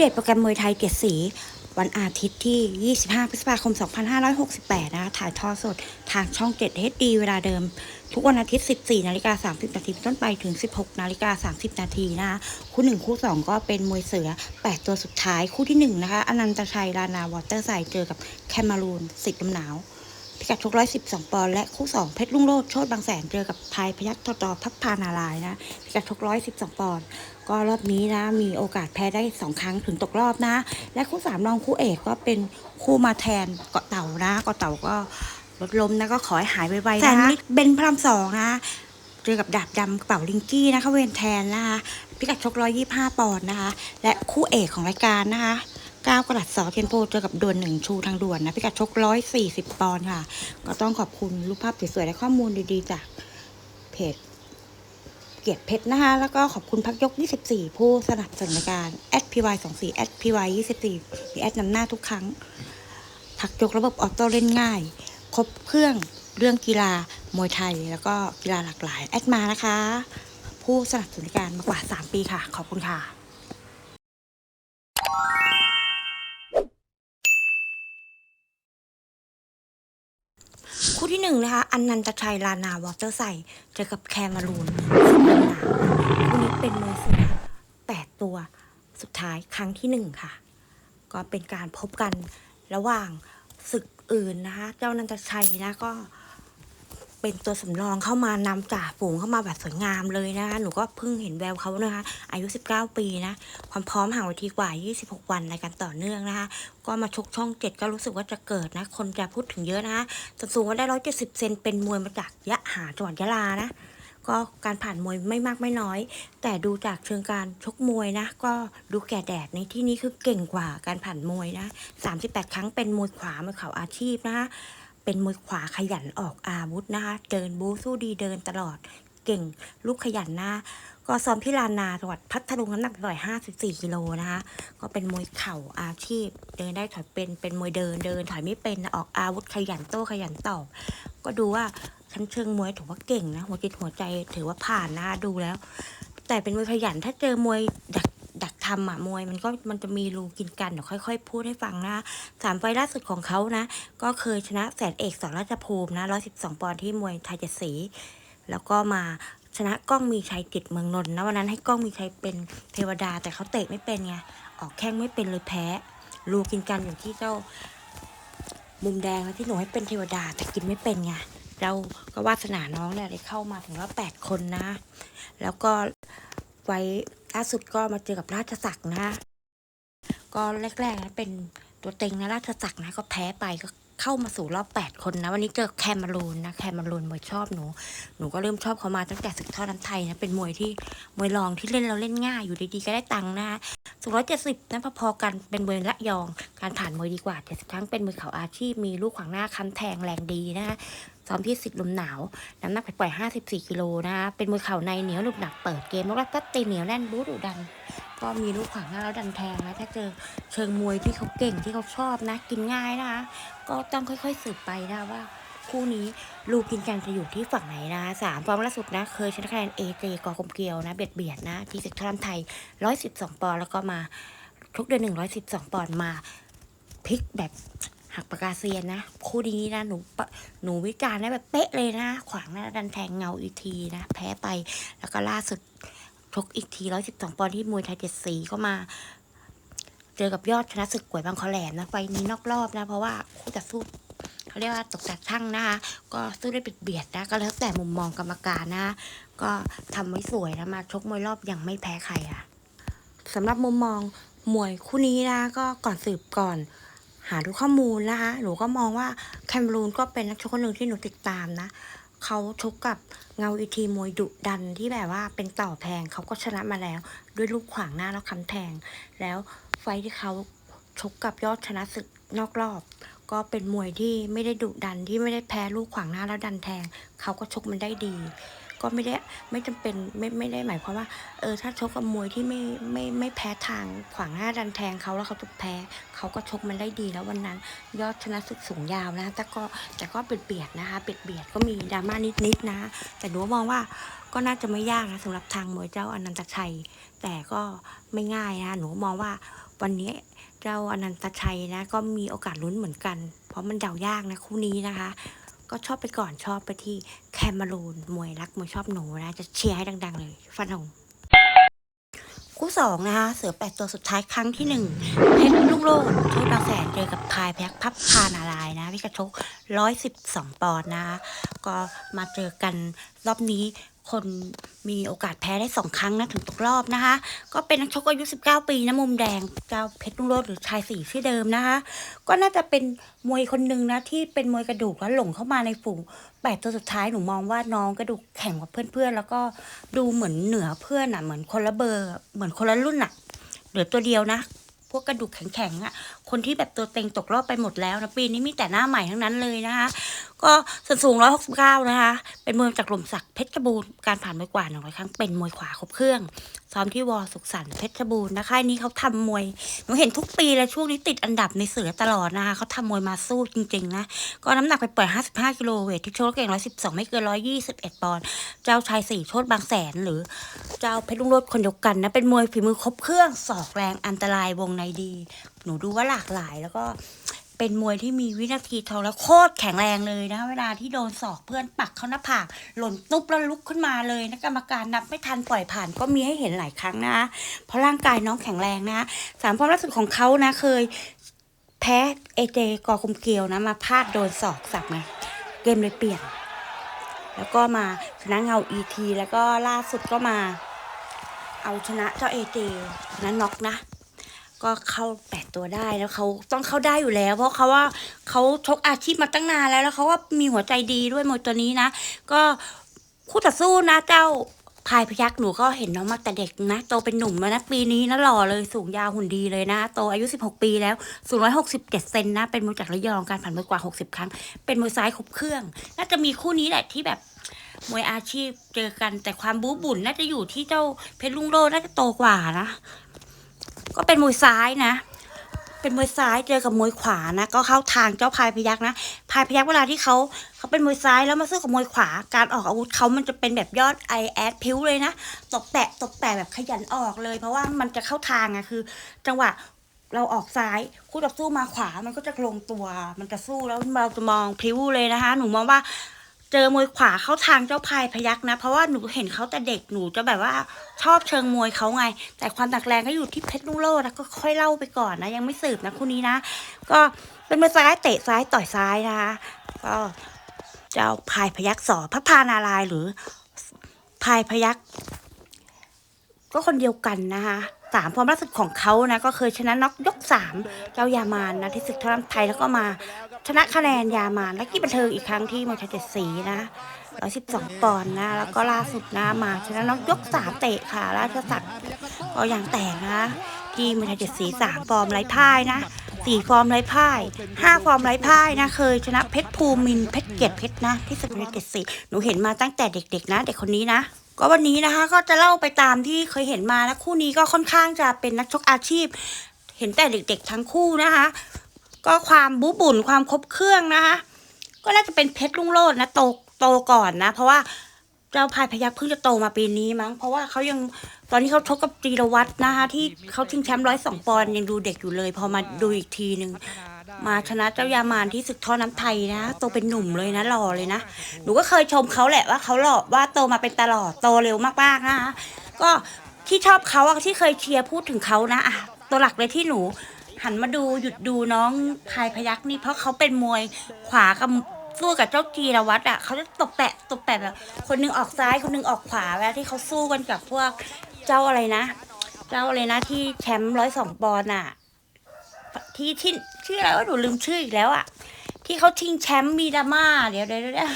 เดตโปรแกรมมวยไทยเกียรติศรีวันอาทิตย์ที่ 25 พฤษภาคม 2568 นะคะ ถ่ายทอดสดทางช่อง 7 HD เวลาเดิม ทุกวันอาทิตย์ 14 นาฬิกา 30 นาทีต้นไปถึง 16 นาฬิกา 30 นาทีนะคะ คู่หนึ่งคู่สองก็เป็นมวยเสือ 8 ตัวสุดท้าย คู่ที่ 1 นะคะ อนันตชัยลานาวอเตอร์ไซเจอกับแคมารูน สิทธิ์ลำหนาว พิกัดชก112 ปอนด์ และคู่ 2 เพชรลุ่งโลดโชดบางแสน เจอกับพายพยัคฆ์ทอตอพับพานาราย์นะ พิกัดชก112 ปอนด์ ก็รอบนี้นะ มีโอกาสแพ้ได้2ครั้งถึงตกรอบนะ และคู่3รองคู่เอกก็เป็นคู่มาแทนเกาะเต่านะเกาะเต่าก็ลดลมนะก็ขอให้หายไวๆนะแสนมิตรเบนพระรามสองนะเจอกับดาบดำเป๋าลิงกี้นะคะเวนแทนนะคะพิกัดชก 125 ปอนด์นะคะ และคู่เอกของรายการนะคะก้าวกระดัดสอเทียนโพเจอกับดวลหนึ่งชูทางด่วนนะพิกัดชกร้อยสี่สิบปอนด์ค่ะ ก็ต้องขอบคุณรูปภาพสวยๆและข้อมูลดีๆจากเพจ เกียรติเพชรนะคะ แล้วก็ขอบคุณพักยก 24 ผู้สนับสนุนรายการ @py 24 @py 24มีแอดนำหน้าทุกครั้ง พักยกระบบออโต้เล่นง่าย ครบเครื่องเรื่องกีฬามวยไทย แล้วก็กีฬาหลากหลาย แอดมานะคะ ผู้สนับสนุนการมากว่า 3 ปีค่ะ ขอบคุณค่ะ คู่ที่หนึ่งนะคะอันนันตชัยลานาวอเตอร์ไซเจอกับแคมารูนสุดหนาคู่นี้เป็นมวยสือแปดตัวสุดท้ายครั้งที่หนึ่งค่ะ ก็เป็นการพบกันระหว่างศึกอื่นนะคะ เจ้านันตชัยนะก็ เป็นตัวสำรองเข้ามานำจ่าฝูงเข้ามาแบบสวยงามเลยนะคะหนูก็เพิ่งเห็นแววเขานะคะอายุ 19 ปีนะความพร้อมห่างเวทีกว่า 26 วันในการต่อเนื่องนะคะก็มาชกช่องเจ็ดก็รู้สึกว่าจะเกิดนะ คนจะพูดถึงเยอะนะคะส่วนสูงก็ได้ 170 เซนเป็นมวยมาจากยะหาจังหวัดยะลานะก็การผ่านมวยไม่มากไม่น้อย แต่ดูจากเชิงการชกมวยนะ ก็ดูแก่แดดในที่นี้คือเก่งกว่าการผ่านมวยนะ 38 ครั้งเป็นมวยขวามวยเข่าอาชีพนะคะ เป็นมวยขวาขยันออกอาวุธนะคะ เดินบูสู้ดีเดินตลอดเก่งลูกขยันนะก็ซ้อมที่ลานนาจังหวัดพัทลุงน้ำหนักร้อยห้าสิบสี่กิโลนะคะ ก็เป็นมวยเข่าอาชีพ เดินได้ถอยเป็นเป็นมวยเดินเดินถอยไม่เป็นออกอาวุธขยันโต้ขยันตอบก็ดูว่าชั้นเชิงมวยถือว่าเก่งนะหัวจิตหัวใจถือว่าผ่านนะดูแล้ว แต่เป็นมวยขยันถ้าเจอมวยดัก ทำอะมวยมันก็มันจะมีรูกินกันเดี๋ยวค่อย ๆ พูดให้ฟังนะสามไฟล่าสุดของเขานะ ก็เคยชนะแสนเอกสอนราชภูมินะร้อยสิบสองปอนด์ที่มวยไทยเจ็ดสี แล้วก็มาชนะกล้องมีชัยจิตเมืองนนท์นะวันนั้นให้กล้องมีชัยเป็นเทวดาแต่เขาเตะไม่เป็นไงออกแข้งไม่เป็นเลยแพ้รูกินกันอย่างที่เจ้ามุมแดงนะที่หนูให้เป็นเทวดาแต่กินไม่เป็นไงเราก็วาสนาน้องเนี่ยได้เข้ามาถึงว่าแปดคนนะ แล้วก็ไว้ ล่าสุดก็มาเจอกับราชศักดิ์นะ ก็แรกๆนะเป็นตัวเต็งนะราชศักดิ์นะก็แพ้ไปก็เข้ามาสู่รอบ 8 คนนะ วันนี้เจอแคมารูนนะแคมารูนมวยชอบหนู หนูก็เริ่มชอบเขามาตั้งแต่ศึกท่อน้ำไทยนะ เป็นมวยที่มวยรองที่เล่นเราเล่นง่ายอยู่ดีๆก็ได้ตังค์นะสูงร้อยเจ็ดสิบนะพอๆกันเป็นมวยละยอง การผ่านมวยดีกว่าเจ็ดสิบครั้งเป็นมวยเข่าอาชีพมีลูกขวางหน้าคันแทงแรงดีนะ ซ้อมที่สิทธิ์ลมหนาว น้ำหนักปล่อย54 กิโลนะคะเป็นมวยเข่าในเหนียวหนุบหนักเปิดเกมแล้วก็ตีเหนียวแน่นบู๊ดุดัน ก็มีลูกขวางหน้าแล้วดันแทงนะถ้าเจอเชิงมวยที่เขาเก่งที่เขาชอบนะ กินง่ายนะคะก็ต้องค่อยๆสืบไปนะว่าคู่นี้ลูกกินกันจะอยู่ที่ฝั่งไหนนะสามฟอร์มล่าสุดนะ เคยชนะคะแนนเอเจกอกลมเกลียวนะ เบียดเบียดนะ ที่ศึกทอมไทยร้อยสิบสองปอนด์แล้วก็มาทุกเดือนหนึ่งร้อยสิบสองปอนด์มาพลิกแบบ หักปากกาเซียนนะคู่นี้นะหนูหนูวิจารณ์ได้แบบเป๊ะเลยนะ ขวางหน้าดันแทงเงาอีกทีนะแพ้ไปแล้วก็ล่าสุดชกอีกทีร้อยสิบสองปอนด์ที่มวยไทยเจ็ดสีก็มา เจอกับยอดชนะศึกกวยบางคอแหลมนะไฟล์นี้นอกรอบนะ เพราะว่าคู่ต่อสู้เขาเรียกว่าตกจากช่างนะคะก็สู้ได้เบียดเบียดนะก็แล้วแต่มุมมองกรรมการนะ ก็ทำไว้สวยนะมาชกมวยรอบอยังไม่แพ้ใครอะสำหรับมุมมองมวยคู่นี้นะก็ก่อนสืบก่อน หาดูข้อมูลนะคะ หนูก็มองว่าแคมรูนก็เป็นนักชกคนหนึ่งที่หนูติดตามนะ เขาชกกับเงาอีทีมวยดุดันที่แบบว่าเป็นต่อแทงเขาก็ชนะมาแล้ว ด้วยลูกขวางหน้าแล้วคำแทง แล้วไฟท์ที่เขาชกกับยอดชนะศึกนอกรอบ ก็เป็นมวยที่ไม่ได้ดุดันที่ไม่ได้แพ้ลูกขวางหน้าแล้วดันแทง เขาก็ชกมันได้ดี ก็ไม่ได้ไม่จำเป็นไม่ไม่ได้หมายความว่าเออถ้าชกกับมวยที่ไม่ไม่ไม่แพ้ทางขวางหน้าดันแทงเขาแล้วเขาจะแพ้เขาก็ชกมันได้ดีแล้ววันนั้น ยอดชนะศึกสูงยาวนะแต่ก็แต่ก็เบียดเบียดนะคะเบียดเบียดก็มีดราม่านิดๆนะ แต่หนูมองว่าก็น่าจะไม่ยากนะสำหรับทางมวยเจ้าอนันตชัย แต่ก็ไม่ง่ายนะหนูมองว่าวันนี้เจ้าอนันตชัยนะ ก็มีโอกาสลุ้นเหมือนกัน เพราะมันเดายากนะคู่นี้นะคะ ก็ชอบไปก่อนชอบไปที่แคมารูนมวยรักมวยชอบหนูนะ จะเชียร์ให้ดัง ๆ เลยฟันหงคู่สองนะคะ เสือแปดตัวสุดท้ายครั้งที่หนึ่งเพชรลูกโลดโชคบางแสนเจอกับพายแพ็กพับพานารายนะพิกาชกร้อยสิบสองปอนด์นะคะก็มาเจอกันรอบนี้ คนมีโอกาสแพ้ได้สองครั้งนะถึงตกรอบนะคะ ก็เป็นนักชกอายุ 19 ปีนะมุมแดงเจ้าเพชรลุงโรดหรือชายสี่ที่อเดิมนะคะ ก็น่าจะเป็นมวยคนหนึ่งนะที่เป็นมวยกระดูกแล้วหลงเข้ามาในฝูงแปดตัวสุดท้ายหนูมองว่าน้องกระดูกแข็งกว่าเพื่อนๆแล้วก็ดูเหมือนเหนือเพื่อนอะเหมือนคนละเบอร์เหมือนคนละรุ่นอะเหลือตัวเดียวนะ พวกกระดูกแข็งๆอะ คนที่แบบตัวเต็งตกรอบไปหมดแล้วนะปีนี้มีแต่หน้าใหม่ทั้งนั้นเลยนะคะ ก็ส่วนสูง 169 นะคะ เป็นมวยจากหล่มสักดิ์เพชรบูรณ์การผ่านมวยกว่าหนึ่งร้อยครั้งเป็นมวยขวาครบเครื่อง ซ้อมที่วอสุขสันต์เพชรบูรณ์นะคะนี้เขาทำมวยหนูเห็นทุกปีเลยช่วงนี้ติดอันดับในเสือตลอดนะคะเขาทำมวยมาสู้จริงๆนะก็น้ำหนักไปเปล่อย55 กิโลเวทที่โชคเก่ง 112 ไม่เกิน 121 ปอนด์เจ้าชายสี่โชดบางแสนหรือ เจ้าเพชรลุงโรดคนเดียวกันนะเป็นมวยฝีมือครบเครื่องศอกแรงอันตรายวงในดี หนูดูว่าหลากหลายแล้วก็เป็นมวยที่มีวินาทีทองแล้วโคตรแข็งแรงเลยนะ เวลาที่โดนศอกเพื่อนปักเข้าหน้าผากหล่นตุ๊บแล้วลุกขึ้นมาเลยนะกรรมการนับไม่ทันปล่อยผ่านก็มีให้เห็นหลายครั้งนะเพราะร่างกายน้องแข็งแรงนะสามความล่าสุดของเขานะเคย แพ้เอเจกอคุมเกลียวนะมาพลาดโดนศอกสับไงเกมเลยเปลี่ยน แล้วก็มาชนะเงาอีทีแล้วก็ล่าสุดก็มา เอาชนะเจ้าเอเจชนะน็อกนะ ก็เข้าแปดตัวได้แล้วเขาต้องเข้าได้อยู่แล้ว เพราะเขาว่าเขาชกอาชีพมาตั้งนานแล้ว แล้วเขาก็มีหัวใจดีด้วยมวยตัวนี้นะ ก็คู่ต่อสู้นะเจ้าพายพยักหนูก็เห็นน้องมาแต่เด็กนะ โตเป็นหนุ่มแล้วนะปีนี้นะหล่อเลยสูงยาวหุ่นดีเลยนะ โตอายุ 16 ปีแล้ว สูง 167 เซนนะ เป็นมวยจากระยองการผ่านมวยกว่า 60 ครั้ง เป็นมวยซ้ายครบเครื่อง น่าจะมีคู่นี้แหละที่แบบมวยอาชีพเจอกันแต่ความบู๊บุ่นน่าจะอยู่ที่เจ้าเพชรลุงโลน่าจะโตกว่านะ ก็เป็นมวยซ้ายนะ เป็นมวยซ้ายเจอกับมวยขวานะ ก็เข้าทางเจ้าพายพยักนะพายพยักเวลาที่เขาเขาเป็นมวยซ้ายแล้วมาสู้กับมวยขวา การออกอาวุธเขามันจะเป็นแบบยอดไอแอดพิ้วเลยนะตบแตะตบแตะแบบขยันออกเลย เพราะว่ามันจะเข้าทางอะคือ จังหวะเราออกซ้ายคู่ต่อสู้มาขวามันก็จะลงตัว มันจะสู้แล้วเราจะมองพลิ้วเลยนะคะ หนูมองว่า เจอมวยขวาเข้าทางเจ้าพายพยักนะ เพราะว่าหนูเห็นเขาแต่เด็กหนูจะแบบว่าชอบเชิงมวยเขาไง แต่ความตักแรงก็อยู่ที่เพชรลุงโลดนะก็ค่อยเล่าไปก่อนนะ ยังไม่สืบนะคู่นี้นะ ก็เป็นมวยซ้ายเตะซ้ายต่อยซ้ายนะคะก็เจ้าพายพยักสอพระพานารายหรือพายพยักก็คนเดียวกันนะคะ สามความล่าสุดของเขานะก็เคยชนะน็อกยกสามเจ้ายามานนะที่ศึกทรัพไทยแล้วก็มาชนะคะแนนยามานและกี้บันเทิงอีกครั้งที่มวยไทยเจ็ดสีนะร้อยสิบสองปอนด์นะ แล้วก็ล่าสุดนะมาชนะน็อกยกสามเตะค่ะราชสัตว์ก็อย่างแตกนะที่มวยไทยเจ็ดสีสามฟอร์มไร้พ่ายนะสี่ฟอร์มไร้พ่ายห้าฟอร์มไร้พ่ายนะ เคยชนะเพชรภูมินเพชรเกียรติเพชรนะ ที่ศึกมวยไทยเจ็ดสีหนูเห็นมาตั้งแต่เด็กๆนะ เด็กคนนี้นะ ก็วันนี้นะคะ ก็จะเล่าไปตามที่เคยเห็นมาแล้วคู่นี้ก็ค่อนข้างจะเป็นนักชกอาชีพ เห็นแต่เด็กๆทั้งคู่นะคะ ก็ความบูบุ่นความครบเครื่องนะคะ ก็น่าจะเป็นเพชรลุงโลดนะโตโตก่อนนะ เพราะว่าเจ้าพายพยักเพิ่งจะโตมาปีนี้มั้ง เพราะว่าเขายังตอนนี้เขาชกกับจีรวัตรนะคะ ที่เขาชิงแชมป์ร้อยสองปอนด์ยังดูเด็กอยู่เลย พอมาดูอีกทีหนึ่ง มาชนะเจ้ายามานที่ศึกท่อน้ำไทยนะโตเป็นหนุ่มเลยนะหล่อเลยนะหนูก็เคยชมเขาแหละว่าเขาหล่อว่าโตมาเป็นตลอดโตเร็วมากๆนะคะก็ที่ชอบเขาอะที่เคยเชียร์พูดถึงเขานะอะตัวหลักเลยที่หนู หันมาดูหยุดดูน้องพายพยักนี่เพราะเขาเป็นมวยขวากับสู้กับเจ้าจีรวัตรอะเขาจะตบแปะตบแปะแบบคนหนึงออกซ้ายคนหนึงออกขวาเวลาที่เขาสู้กันกับพวกเจ้าอะไรนะ เจ้าอะไรนะที่แชมป์ร้อยสองปอนด์อะที่ที่ ชื่ออะไรว่าหนูลืมชื่ออีกแล้วอะ ที่เขาชิงแชมป์มีดราม่าเดี๋ยวเดี๋ยวเดี๋ยว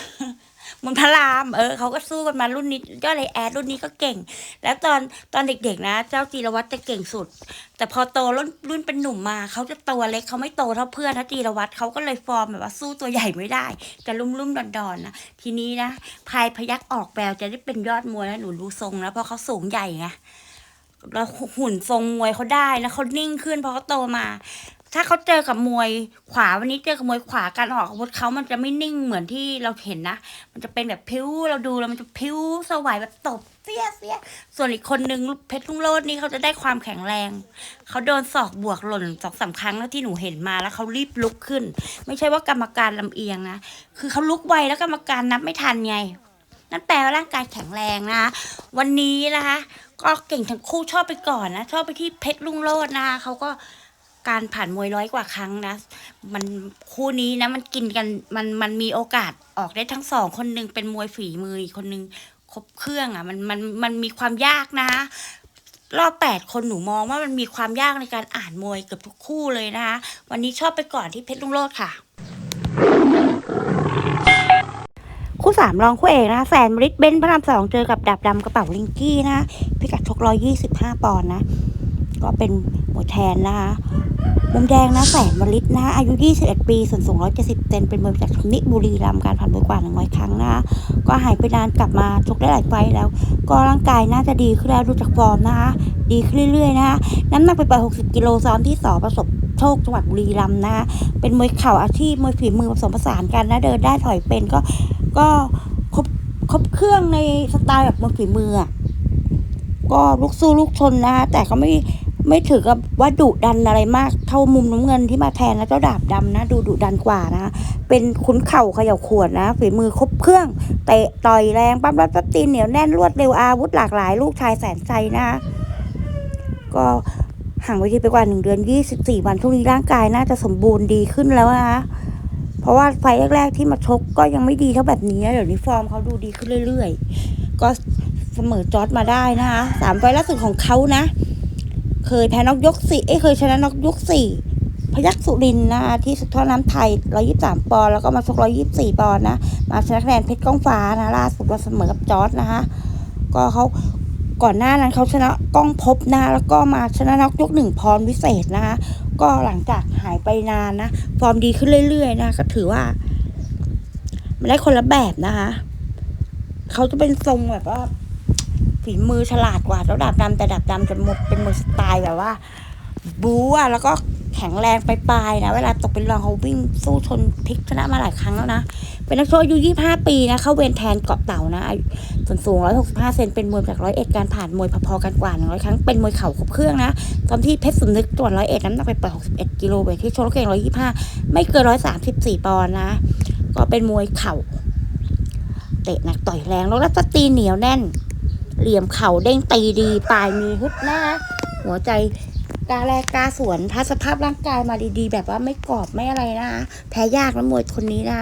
มันพระรามเออเขาก็สู้กันมารุ่นนี้ก็เลยแอดรุ่นนี้ก็เก่ง แล้วตอนตอนเด็กๆนะ เจ้าจีรวัตรจะเก่งสุด แต่พอโตรุ่นรุ่นเป็นหนุ่มมาเขาจะตัวเล็กเขาไม่โตเท่าเพื่อนนะจีรวัตรเขาก็เลยฟอร์มแบบว่าสู้ตัวใหญ่ไม่ได้จะลุ่มลุ่มๆดอนๆนนะทีนี้นะพายพยักออกแววจะได้เป็นยอดมวยแล้วหนูรู้ทรงแล้วเพราะเขาสูงใหญ่ไงแล้วหุ่นทรงมวยเขาได้แล้วเขานิ่งขึ้นเพราะเขาโตมา ถ้าเขาเจอกับมวยขวาวันนี้เจอกับมวยขวาการออกอาวุธเขามันจะไม่นิ่งเหมือนที่เราเห็นนะ มันจะเป็นแบบพิ้วเราดูแล้วมันจะพิ้วสวายแบบตบเสี้ยเสี้ยส่วนอีกคนนึงเพชรลุงโลดนี่เขาจะได้ความแข็งแรง เขาโดนศอกบวกหล่นสองสามครั้งแล้วที่หนูเห็นมาแล้วเขารีบลุกขึ้น ไม่ใช่ว่ากรรมการลำเอียงนะ คือเขาลุกไวแล้วกรรมการนับไม่ทันไง นั่นแปลว่าร่างกายแข็งแรงนะ วันนี้นะคะ ก็เก่งทั้งคู่ชอบไปก่อนนะ ชอบไปที่เพชรลุงโลดนะคะเขาก็ การผ่านมวยร้อยกว่าครั้งนะ มันคู่นี้นะมันกินกันมันมันมีโอกาสออกได้ทั้งสองคนหนึ่งเป็นมวยฝีมืออีกคนหนึ่งครบเครื่องอะมันมันมันมีความยากนะรอบแปดคนหนูมองว่ามันมีความยากในการอ่านมวยเกือบทุกคู่เลยนะคะวันนี้ชอบไปก่อนที่เพชรลุงโลดค่ะ คู่สามรองคู่เอกนะคะแสนมริดเบนพระรามสองเจอกับดาบดำกระเป๋าลิงกี้นะพิกัดชกร้อยยี่สิบห้าปอนด์นะ ก็เป็นหมวยแทนนะคะ มุมแดงนะแสนมริดนะ อายุ 21 ปี ส่วนสูง 170 เซนเป็นมวยจากนิบุรีรัมย์การผ่านมวยกว่า 100 ครั้งนะ ก็หายไปนานกลับมาชกได้หลายไฟแล้ว ก็ร่างกายน่าจะดีขึ้นแล้วดูจากฟอร์มนะคะดีขึ้นเรื่อยๆนะคะน้ำหนักไปปล่อย60 กิโลซ้อมที่สอประสบโชคจังหวัดบุรีรัมย์นะเป็นมวยเข่าอาชีพมวยฝีมือผสมผสานกันนะเดินได้ถอยเป็นก็ก็ครบครบเครื่องในสไตล์แบบมวยฝีมืออะก็ลูกสู้ลูกชนนะแต่ก็ไม่ ไม่ถือกับว่าดุดันอะไรมาก เท่ามุมน้ำเงินที่มาแทนนะเจ้าดาบดำนะ ดูดุดันกว่านะ เป็นขุนเข่าเขย่าขวดนะฝีมือครบเครื่องเตะต่อยแรงปั๊มรัดปั๊บตีนเหนียวแน่นรวดเร็วอาวุธหลากหลาย ลูกชายแสนใจนะก็ห่างไปที่ไปกว่าหนึ่งเดือนยี่สิบสี่วันช่วงนี้ร่างกายน่าจะสมบูรณ์ดีขึ้นแล้วนะเพราะว่าไฟแรกๆที่มาชกก็ยังไม่ดีเท่าแบบนี้เดี๋ยวนี้ฟอร์มเขาดูดีขึ้นเรื่อย ๆ ก็เสมอจอร์ดมาได้นะคะสามไฟล่าสุดของเขานะ เคยแพ้น็อกยกสี่เอ้เคยชนะน็อกยกสี่พยัคฆ์สุรินนะคะที่สุดท่อน้ำไทยร้อยี่สามปอนด์แล้วก็มาชกร้อยี่สี่ปอนด์นะ มาชนะคะแนนเพชรก้องฟ้านะล่าสุดมาเสมอกับจอร์ดนะคะ ก็เขาก่อนหน้านั้นเขาชนะก้องพบนะแล้วก็มาชนะน็อกยกหนึ่งพรวิเศษนะคะก็หลังจากหายไปนานนะ ฟอร์มดีขึ้นเรื่อยๆนะก็ถือว่า มันได้คนละแบบนะคะเขาจะเป็นทรงแบบว่า ฝีมือฉลาดกว่าเจ้าดาบดำแต่ดาบดำจะหมดเป็นมือสไตล์แบบว่า บู๊อะแล้วก็แข็งแรงไปลายๆนะ เวลาตกเป็นรองเขาวิ่งสู้ชนพลิกชนะมาหลายครั้งแล้วนะ เป็นนักโทษอายุ25 ปีนะ เข้าเวรแทนเกาะเต่านะส่วนสูง 165 เซนเป็นมวยจากร้อยเอ็ดการผ่านมวยพอๆกันกว่า 100 ครั้ง เป็นมวยเข่าครบเครื่องนะตอนที่เพชรสมนึกจัวร้อยเอ็ดน้ำหนักไปปล่อย61 กิโลเวทที่โชว์เก่ง125 ไม่เกิน 134 ปอนด์นะ ก็เป็นมวยเข่า เตะหนักต่อยแรงแล้วก็ตีเหนียวแน่น เหลี่ยมเข่าเด้งตีดีปลายมีฮึดหน้า หัวใจกาแลกกาสวนถ้าสภาพร่างกายมาดีๆ แบบว่าไม่กรอบไม่อะไรนะแพ้ยากนะมวยคนนี้นะ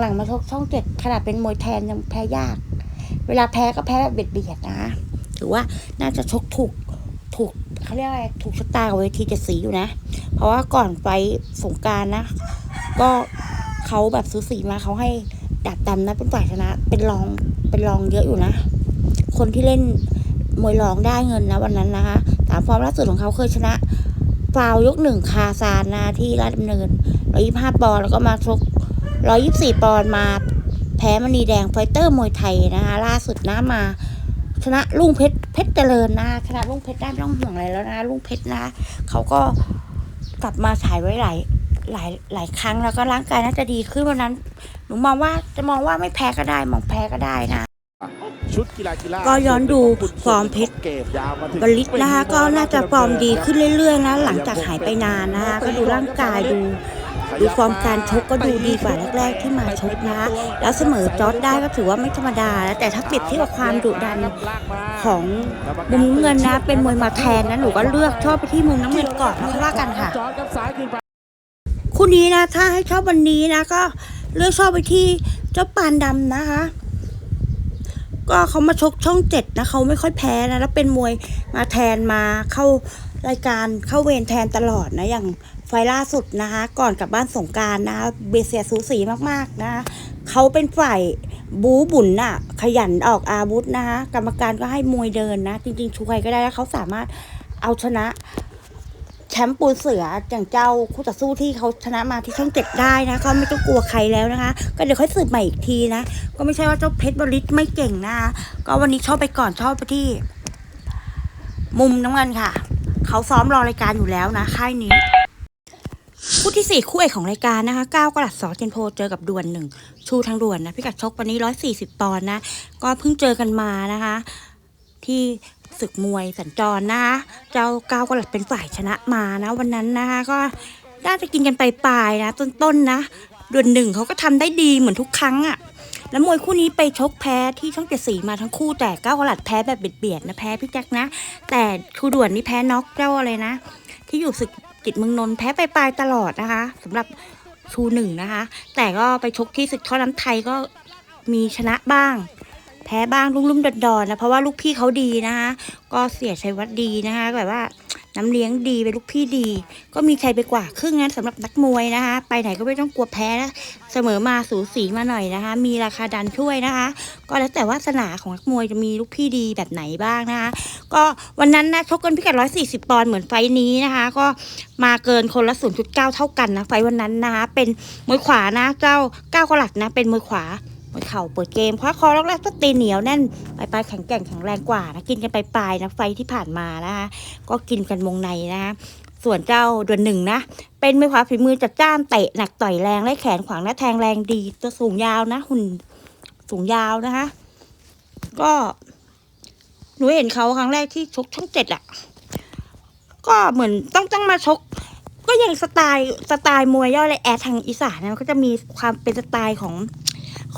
หลังๆมาชกช่องเจ็ดขนาดเป็นมวยแทนยังแพ้ยาก เวลาแพ้ก็แพ้แบบเบียดๆนะถือว่าน่าจะชกถูกถูกเขาเรียกอะไรถูกชะตากับเวทีเจ็ดสีอยู่นะ เพราะว่าก่อนไปสงการนะ ก็เขาแบบซื้อสีมาเขาให้ดาบดำนะเป็นฝ่ายชนะ เป็นรองเป็นรองเยอะอยู่นะ คนที่เล่นมวยรองได้เงินนะวันนั้นนะคะตามฟอร์มล่าสุดของเขาเคยชนะฟาวยกหนึ่งคาซานนะที่ราชดำเนินร้อยี่ห้าปอนด์แล้วก็มาชกร้อยี่สี่ปอนด์มาแพ้มณีแดงไฟเตอร์มวยไทยนะคะล่าสุดนะมา ชนะลุงเพชรเพชรเจริญนะชนะลุงเพชรได้ไม่ต้องห่วงอะไรแล้วนะลุงเพชรนะเขาก็กลับมาฉายไว้หลายหลายหลายครั้งแล้วก็ร่างกายน่าจะดีขึ้นวันนั้น หนูมองว่าจะมองว่าไม่แพ้ก็ได้มองแพ้ก็ได้นะ ชุดกีฬากีฬาก็ย้อนดูฟอร์มเพชรเก็บยาวมาถึงบริษนะคะก็น่าจะฟอร์มดีขึ้นเรื่อยๆนะ หลังจากหายไปนานนะคะก็ดูร่างกายดูดูฟอร์มการชกก็ดูดีกว่าแรกๆที่มาชกนะ แล้วเสมอจอร์ดได้ก็ถือว่าไม่ธรรมดาแล้วแต่ถ้าเปรียบเทียบกับความดุดันของมุมน้ำเงินนะ เป็นมวยมาแทนนะหนูก็เลือกชอบไปที่มุมน้ำเงินก่อนแล้วค่อยว่ากันค่ะจอร์จครับซ้ายขึ้นไปคู่นี้นะถ้าให้ชอบวันนี้นะก็เลือกชอบไปที่เจ้าปานดำนะคะ ก็เขามาชกช่องเจ็ดนะเขาไม่ค่อยแพ้นะแล้วเป็นมวยมาแทนมาเข้ารายการเข้าเวรแทนตลอดนะอย่างไฟล่าสุดนะคะ ก่อนกลับบ้านสงการนะเบเซียสูสีมากๆนะเขาเป็นฝ่ายบูบุญน่ะ ขยันออกอาวุธนะคะกรรมการก็ให้มวยเดินนะ จริงๆชูใครก็ได้แล้วเขาสามารถเอาชนะ มป์ปูนเสืออย่างเจ้าคู่ต่อสู้ที่เขาชนะมาที่ช่องเจ็ดได้นะเขาไม่ต้องกลัวใครแล้วนะคะ ก็เดี๋ยวค่อยสืบใหม่อีกทีนะ ก็ไม่ใช่ว่าเจ้าเพชรบริษไม่เก่งนะก็วันนี้ชอบไปก่อนชอบไปที่ มุมน้ำเงินค่ะ เขาซ้อมรอรายการอยู่แล้วนะ ค่ายนี้คู่ที่สี่คู่เอกของรายการนะคะก้าวกระดัดสอเจนโพเจอกับด่วนหนึ่งชูทางด่วนนะพิกัดชกวันนี้ร้อยสี่สิบปอนนะ ก็เพิ่งเจอกันมานะคะ ที่ ศึกมวยสัญจรนะคะเจ้าก้าวกระดัดเป็นฝ่ายชนะมานะวันนั้นนะคะก็น่าจะกินกันไปปลายนะต้นๆนะด่วนหนึ่งเขาก็ทำได้ดีเหมือนทุกครั้งอะ่ะแล้วมวยคู่นี้ไปชกแพ้ที่ช่องเจ็ดสีมาทั้งคู่แต่ก้าวกระดัดแพ้แบบเบียดๆนะแพ้พี่แจ็คนะ แต่ครูด่วนนี่แพ้น็อกเจ้าอะไรนะ ที่อยู่ศึกกิจเมืองนนท์แพ้ไปปลายๆตลอดนะคะสำหรับชูหนึ่งนะคะ แต่ก็ไปชกที่ศึกท่อน้ำไทยก็มีชนะบ้าง แพ้บ้างลุ่มๆดอนๆนะเพราะว่าลูกพี่เขาดีนะคะก็เสียชัยวัฒน์ดีนะคะแบบว่าน้ำเลี้ยงดีเป็นลูกพี่ดี ก็มีชัยไปกว่าครึ่งนั้นสำหรับนักมวยนะคะ ไปไหนก็ไม่ต้องกลัวแพ้นะเสมอมาสูสีมาหน่อยนะคะ มีราคาดันช่วยนะคะ ก็แล้วแต่วาสนาของนักมวยจะมีลูกพี่ดีแบบไหนบ้างนะคะ ก็วันนั้นนะชกกันพิกัด140ปอนด์เหมือนไฟนี้นะคะ ก็มาเกินคนละ 0.9 เท่ากันนะไฟวันนั้นนะคะเป็นมวยขวานะเจ้าก้าวกลัดนะเป็นมวยขวา มวยเข่าเปิดเกมคว้าคอล็อกแรกก็ตีเหนียวแน่นปลายปลายแข็งแกร่งแข็งแรงกว่านะกินกันไปปลายนะไฟที่ผ่านมานะคะก็กินกันวงในนะคะส่วนเจ้าดวนหนึ่งนะ เป็นมวยขวาฝีมือจัดจ้านเตะหนักต่อยแรงไล่แขนขวางหน้าแทงแรงดีตัวสูงยาวนะหุ่นสูงยาวนะคะ ก็หนูเห็นเขาครั้งแรกที่ชกช่องเจ็ดอะก็เหมือนต้องต้องมาชก ก็ยังสไตล์สไตล์มวยย่อเลยแอดทางอีสานนะก็จะมีความเป็นสไตล์ของ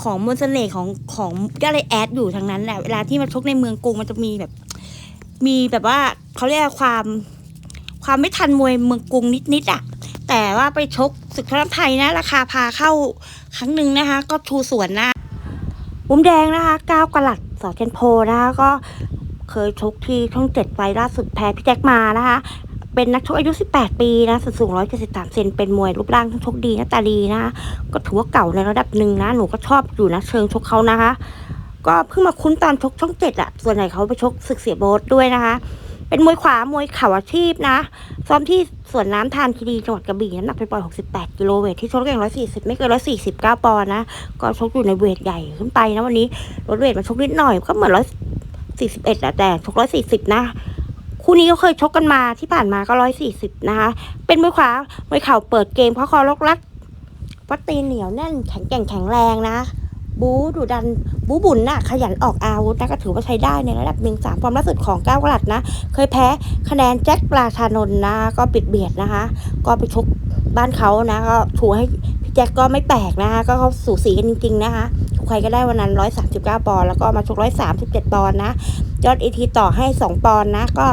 ของมนต์เสน่ห์ของของย่อเลยแอดอยู่ทางนั้นแหละเวลาที่มาชกในเมืองกรุงมันจะมีแบบ มีแบบว่าเขาเรียกว่าความความไม่ทันมวยเมืองกรุงนิดๆอะแต่ว่าไปชกศึกพระไทยนะ ราคาพาเข้าครั้งหนึ่งนะคะ ก็ชูสวนนะมุมแดงนะคะก้าวกระหลัดสอเจนโพนะคะก็เคยชกที่ช่องเจ็ดไฟล์ล่าสุดแพ้พี่แจ็คมานะคะ เป็นนักชกอายุ 18 ปีนะสูง 173 เซนเป็นมวยรูปร่างชกดีหน้าตาดีนะก็ถือว่าเก่าในระดับหนึ่งนะ หนูก็ชอบอยู่นะเชิงชกเขานะคะ ก็เพิ่งมาคุ้นตอนชกช่องเจ็ดอะส่วนใหญ่เขาไปชกศึกเสียโบสด้วยนะคะ เป็นมวยขวามวยเข่าอาชีพนะ ซ้อมที่สวนน้ำทานคีรีจังหวัดกระบี่น้ำหนักไปปล่อย68 กิโลเวทที่ชกเก่ง140 ไม่เกิน149 ปอนด์นะ ก็ชกอยู่ในเวทใหญ่ขึ้นไปนะวันนี้ลดเวทมาชกนิดหน่อยก็เหมือน141แหละแต่ชก140 นะ คู่นี้ก็เคยชกกันมาที่ผ่านมาก็140นะคะ เป็นมวยขวามวยเข่าเปิดเกมเพราะคอลกลัดวัดตีนเหนียวแน่นแข็งแกร่งแข็งแรงนะ บูดุดันบูบุญน่ะ ขยันออกอาวุธนะก็ถือว่าใช้ได้ในระดับหนึ่งสามความล่าสุดของก้าวกลัดนะ เคยแพ้คะแนนแจ็คปราชานนนะ ก็ปิดเบียดนะคะ ก็ไปชกบ้านเขานะ ก็ถูให้พี่แจ็คก็ไม่แปลกนะคะ ก็เขาสูสีกันจริงๆนะคะใครก็ได้วันนั้น 139 ปอนด์แล้วก็มาชก 137 ปอนด์นะ ยอดอีทีต่อให้ 2 ปอนด์นะ ก็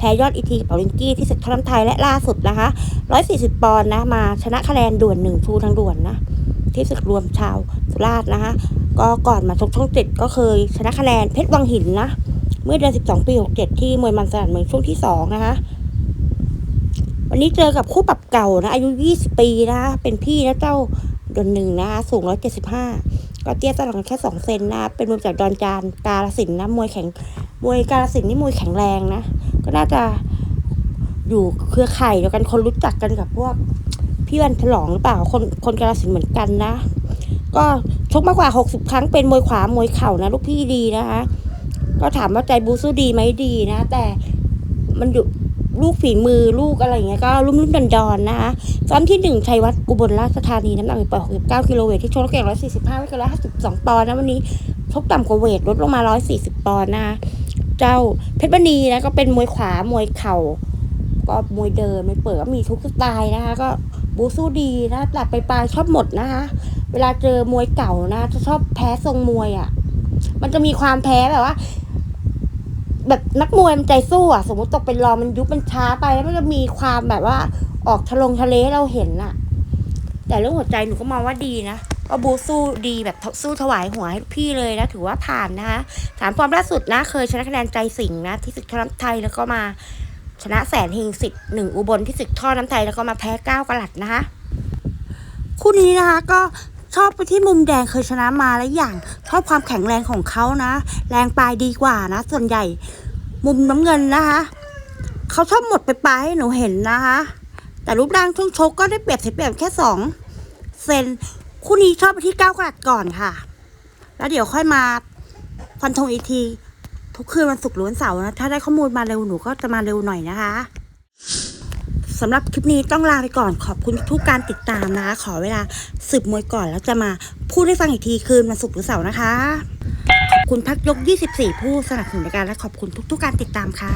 แพ้ยอดอีทีกับเปาลิงกี้ที่ศึกทอน้ำไทยและล่าสุดนะคะ 140 ปอนด์นะ มาชนะคะแนนด่วนหนึ่งชูทางด่วนนะ ที่ศึกรวมชาวสุราษฎร์นะคะ ก็ก่อนมาชกช่องเจ็ดก็เคยชนะคะแนนเพชรวังหินนะ เมื่อเดือน 12 ปี 67 ที่มวยมันสนามเมืองช่วงที่ 2 นะคะ วันนี้เจอกับคู่ปรับเก่านะ อายุ 20 ปีนะ เป็นพี่นะเจ้าดนหนึ่งนะคะสูง 175 ก็เตี้ยต่างแค่ 2 เซนนะ เป็นมวยจากดอนจานกาลสินนะ มวยแข็งมวยกาลสินนี่มวยแข็งแรงนะ ก็น่าจะอยู่เครือข่ายเดียวกันคนรู้จักกันกับพวกพี่วันฉลองหรือเปล่าคนคนกาลสินเหมือนกันนะ ก็ชกมากกว่า60ครั้งเป็นมวยขวามวยเข่านะลูกพี่ดีนะคะ ก็ถามว่าใจบูสู้ดีไหมดีนะ แต่มันอยู่ลูกฝีมือลูกอะไรอย่างเงี้ยก็รุ่มรุ่มดอนดอนนะคะซ้อมที่หนึ่งชัยวัฒน์อุบลราชธานีน้ำหนักไปหกสิบเก้ากิโลเวทที่ชกแล้วเก่งร้อยสี่สิบห้าไม่เกินร้อยห้าสิบสองปอนด์นะวันนี้ชกต่ำกว่าเวทลดลงมาร้อยสี่สิบปอนด์นะคะ เจ้าเพชรบณีนะก็เป็นมวยขวามวยเข่า ก็มวยเดินมวยเปิดก็มีทุกสไตล์นะคะ ก็บูสู้ดีนะตัดไปปลายชอบหมดนะคะ เวลาเจอมวยเก่านะจะชอบแพ้ทรงมวยอะ่ะ มันจะมีความแพ้แบบว่า แบบนักมวยมันใจสู้อะ สมมติตกเป็นรองมันยุบมันช้าไปแล้วมันจะมีความแบบว่า ออกทะลงทะเลให้เราเห็นน่ะ แต่เรื่องหัวใจหนูก็มองว่าดีนะ ก็บูสู้ดีแบบสู้ถวายหัวให้พี่เลยนะ ถือว่าผ่านนะคะฐานความล่าสุดนะ เคยชนะคะแนนใจสิงห์นะ ที่ศึกท่อน้ำไทยแล้วก็มาชนะแสนเฮงสิทธิ์หนึ่งอุบลที่ศึกท่อน้ำไทยแล้วก็มาแพ้เก้ากลัดนะคะ คู่นี้นะคะก็ชอบไปที่มุมแดงเคยชนะมาและอย่างชอบความแข็งแรงของเขานะ แรงปลายดีกว่านะ ส่วนใหญ่มุมน้ำเงินนะคะเขาชอบหมดไปปลายให้หนูเห็นนะคะ แต่รูปร่างช่วงชกก็ได้เปรียบเสียเปรียบแค่สองเซน คู่นี้ชอบไปที่เก้ากระดก่อนค่ะ แล้วเดี๋ยวค่อยมาฟันธงอีกที ทุกคืนวันศุกร์หรือวันเสาร์นะถ้าได้ข้อมูลมาเร็วหนูก็จะมาเร็วหน่อยนะคะสำหรับคลิปนี้ต้องลาไปก่อนขอบคุณทุกการติดตามนะคะ ขอเวลาสืบมวยก่อนแล้วจะมาพูดให้ฟังอีกทีคืนวันศุกร์หรือเสาร์นะคะ ขอบคุณพักยก 24 ผู้สนับสนุนรายการและขอบคุณทุกๆการติดตามค่ะ